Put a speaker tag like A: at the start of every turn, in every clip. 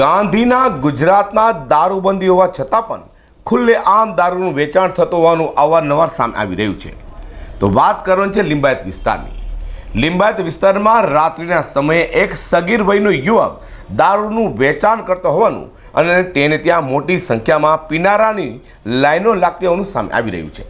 A: ગાંધીના ગુજરાતમાં દારૂબંધી હોવા છતાં પણ ખુલ્લે આમ દારૂનું વેચાણ થતું હોવાનું અવારનવાર સામે આવી રહ્યું છે. તો વાત કરવાની છે લિંબાયત વિસ્તારની. લિંબાયત વિસ્તારમાં રાત્રિના સમયે એક સગીર વયનો યુવક દારૂનું વેચાણ કરતો હોવાનું અને તેને ત્યાં મોટી સંખ્યામાં પીનારાની લાઈનો લાગતી હોવાનું સામે આવી રહ્યું છે.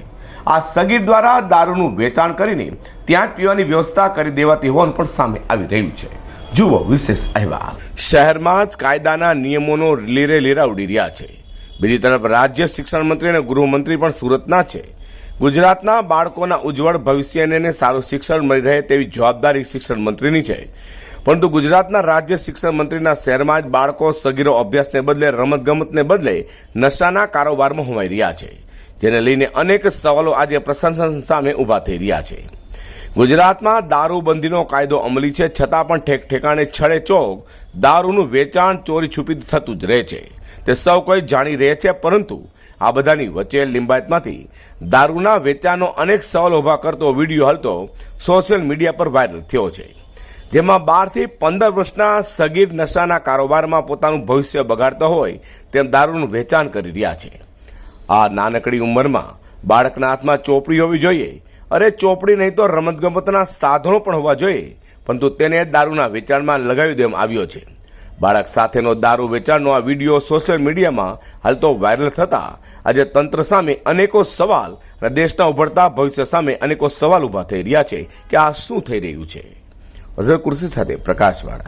A: આ સગીર દ્વારા દારૂનું વેચાણ કરીને ત્યાં જ પીવાની વ્યવસ્થા કરી દેવાતી હોવાનું પણ સામે આવી રહ્યું છે. જુઓ, વિશેષ અહેવાલ. શહેરમાં જ કાયદાના નિયમોનો લીરે લીરા ઉડી રહ્યા છે. બીજી તરફ રાજ્ય શિક્ષણ મંત્રી અને ગૃહમંત્રી પણ સુરતના છે. ગુજરાતના બાળકોના ઉજ્જવળ ભવિષ્યને સારું શિક્ષણ મળી રહે તેવી જવાબદારી શિક્ષણ મંત્રીની છે. પરંતુ ગુજરાતના રાજ્ય શિક્ષણ મંત્રીના શહેરમાં જ બાળકો સગીરો અભ્યાસને બદલે રમતગમતને બદલે નશાના કારોબારમાં હોમાઈ રહ્યા છે. જેને લઈને અનેક સવાલો આજે પ્રશાસન સામે ઊભા થઈ રહ્યા છે. ગુજરાતમાં દારૂબંધીનો કાયદો અમલી છે, છતાં પણ ઠેક ઠેકાણે છડે ચોક દારૂનું વેચાણ ચોરી છુપી થતું જ રહે છે. તે સૌ કોઈ જાણી રહે છે, પરંતુ આ બધાની વચ્ચે લિંબાયતમાંથી દારૂના વેચાણનો અનેક સવાલ ઊભા કરતો વીડિયો હાલતો સોશિયલ મીડિયા પર વાયરલ થયો છે. જેમાં બારથી પંદર વર્ષના સગીર નશાના કારોબારમાં પોતાનું ભવિષ્ય બગાડતા હોય તેમ દારૂનું વેચાણ કરી રહ્યા છે. આ નાનકડી ઉંમરમાં બાળકના હાથમાં ચોપડી હોવી જોઈએ અરે ચોપડી નહીં તો રમતગમતના સાધનો પણ હોવા જોઈએ, પરંતુ તેને દારૂના વેચાણમાં લગાવી દેવામાં આવ્યો છે. બાળક સાથેનો દારૂ વેચાણનો આ વીડિયો સોશિયલ મીડિયામાં હાલ તો વાયરલ થતા આજે તંત્ર સામે અનેકો સવાલ અને દેશના ઉભરતા ભવિષ્ય સામે અનેકો સવાલ ઊભા થઈ રહ્યા છે કે આ શું થઈ રહ્યું છે? અઝર કુર્સી સાથે પ્રકાશવાળા.